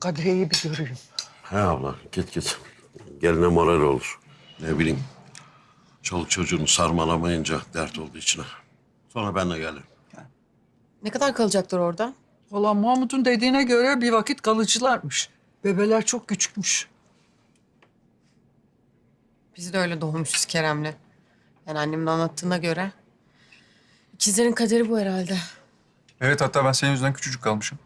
Kadriye'yi bir göreyim. He abla git git. Geline moral olur. Ne bileyim. Çoluk çocuğunu sarmalamayınca dert oldu içine. Sonra ben de gelirim. Ne kadar kalacaktır orada? Valla Mahmut'un dediğine göre bir vakit kalıcılarmış. Bebeler çok küçükmüş. Biz de öyle doğmuşuz Kerem'le. Yani annemin anlattığına göre. İkizlerin kaderi bu herhalde. Evet hatta ben senin yüzünden küçücük kalmışım.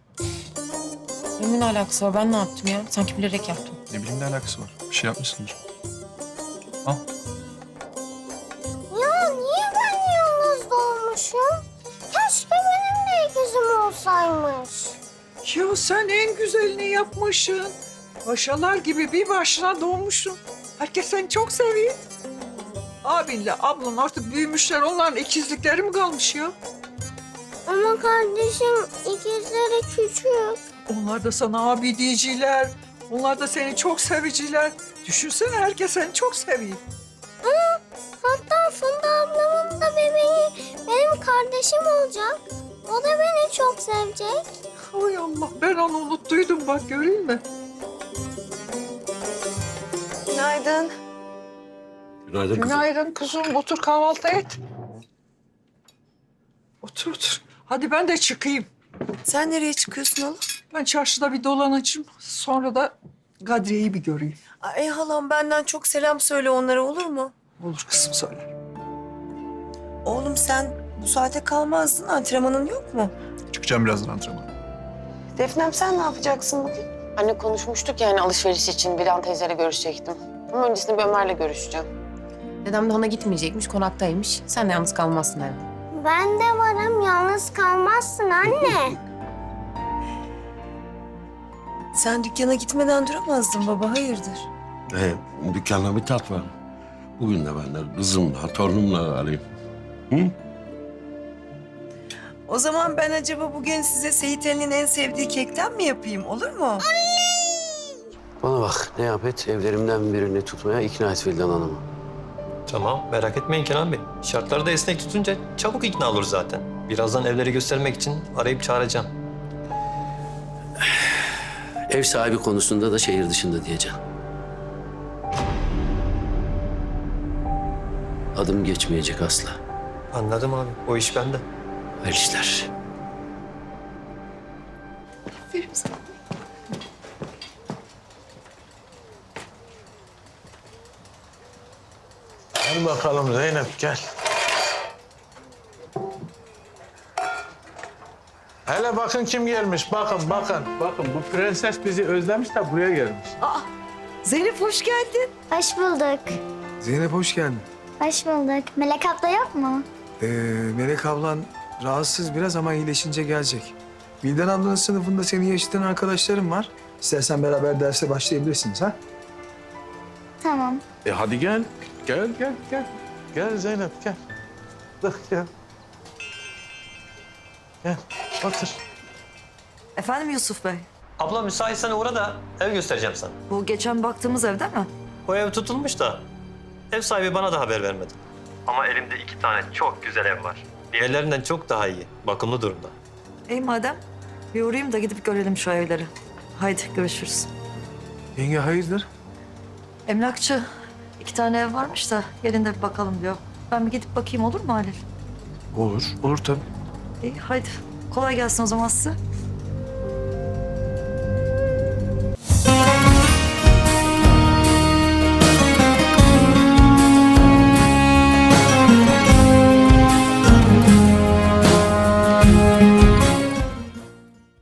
Benim ne alakası var? Ben ne yaptım ya? Sanki bilerek yaptım. Ne bileyim ne alakası var. Bir şey yapmışsındır. Al. Ya niye ben yalnız doğmuşum? Keşke benim de ikizim olsaymış. Ya sen en güzelini yapmışsın. Paşalar gibi bir başına doğmuşsun. Herkes seni çok seviyor. Abinle ablan artık büyümüşler. Onların ikizlikleri mi kalmış ya? Ama kardeşim ikizleri küçük. Onlar da sana abi diyiciler. Onlar da seni çok seviciler. Düşünsene herkes seni çok seviyor. Hatta Funda ablamın da bebeği benim kardeşim olacak. O da beni çok sevecek. Hay Allah ben onu unuttuydum bak göreyim mi? Günaydın. Günaydın kızım. Günaydın kuzum otur kahvaltı et. Otur otur. Hadi ben de çıkayım. Sen nereye çıkıyorsun oğlum? Ben çarşıda bir dolanacağım. Sonra da Kadriye'yi bir göreyim. Ay halam benden çok selam söyle onlara olur mu? Olur kızım söyle. Oğlum sen bu saate kalmazdın. Antrenmanın yok mu? Çıkacağım birazdan antrenmana. Defnem sen ne yapacaksın bugün? Anne konuşmuştuk yani alışveriş için Bilan teyzeyle görüşecektim. Ama öncesinde bir Ömer'le görüşeceğim. Dedem de ona gitmeyecekmiş, konaktaymış. Sen de yalnız kalmazsın evde. Ben de varım yalnız kalmazsın anne. Sen dükkana gitmeden duramazdın baba hayırdır? He, dükkanda bir tat var. Bugün de ben de kızımla, torunumla alayım. Hı? O zaman ben acaba bugün size Seyit Ali'nin en sevdiği kekten mi yapayım olur mu? Bana bak ne yap et evlerimden birini tutmaya ikna et Vildan Hanım'ı. Tamam, merak etmeyin Kenan Bey. Şartları da esnek tutunca çabuk ikna olur zaten. Birazdan evleri göstermek için arayıp çağıracağım. Ev sahibi konusunda da şehir dışında diyeceğim. Adım geçmeyecek asla. Anladım abi, o iş bende. Hayırlı işler. Gel bakalım Zeynep gel. Hele bakın kim gelmiş. Bakın bakın. Bakın bu prenses bizi özlemiş de buraya gelmiş. Zeynep hoş geldin. Hoş bulduk. Zeynep hoş geldin. Hoş bulduk. Melek abla yok mu? Ee, Melek ablan rahatsız biraz ama iyileşince gelecek. Vildan ablanın sınıfında seni yaşayan arkadaşlarım var. İstersen beraber derse başlayabilirsiniz ha? Tamam. E hadi gel. Gel gel gel. Gel Zeynep gel. Dur gel. Gel otur. Efendim Yusuf Bey, Abla müsaitsen uğra da ev göstereceğim sana. bu geçen baktığımız evde mi? O ev tutulmuş da ev sahibi bana da haber vermedi. Ama elimde iki tane çok güzel ev var. Diğerlerinden çok daha iyi, bakımlı durumda. İyi madem, bir uğrayayım da gidip görelim şu evleri. Haydi görüşürüz. Yenge hayırdır? Emlakçı, iki tane ev varmış da gelin de bir bakalım diyor. Ben bir gidip bakayım olur mu Halil? Olur. Olur tabii. İyi haydi. Kolay gelsin o zaman size.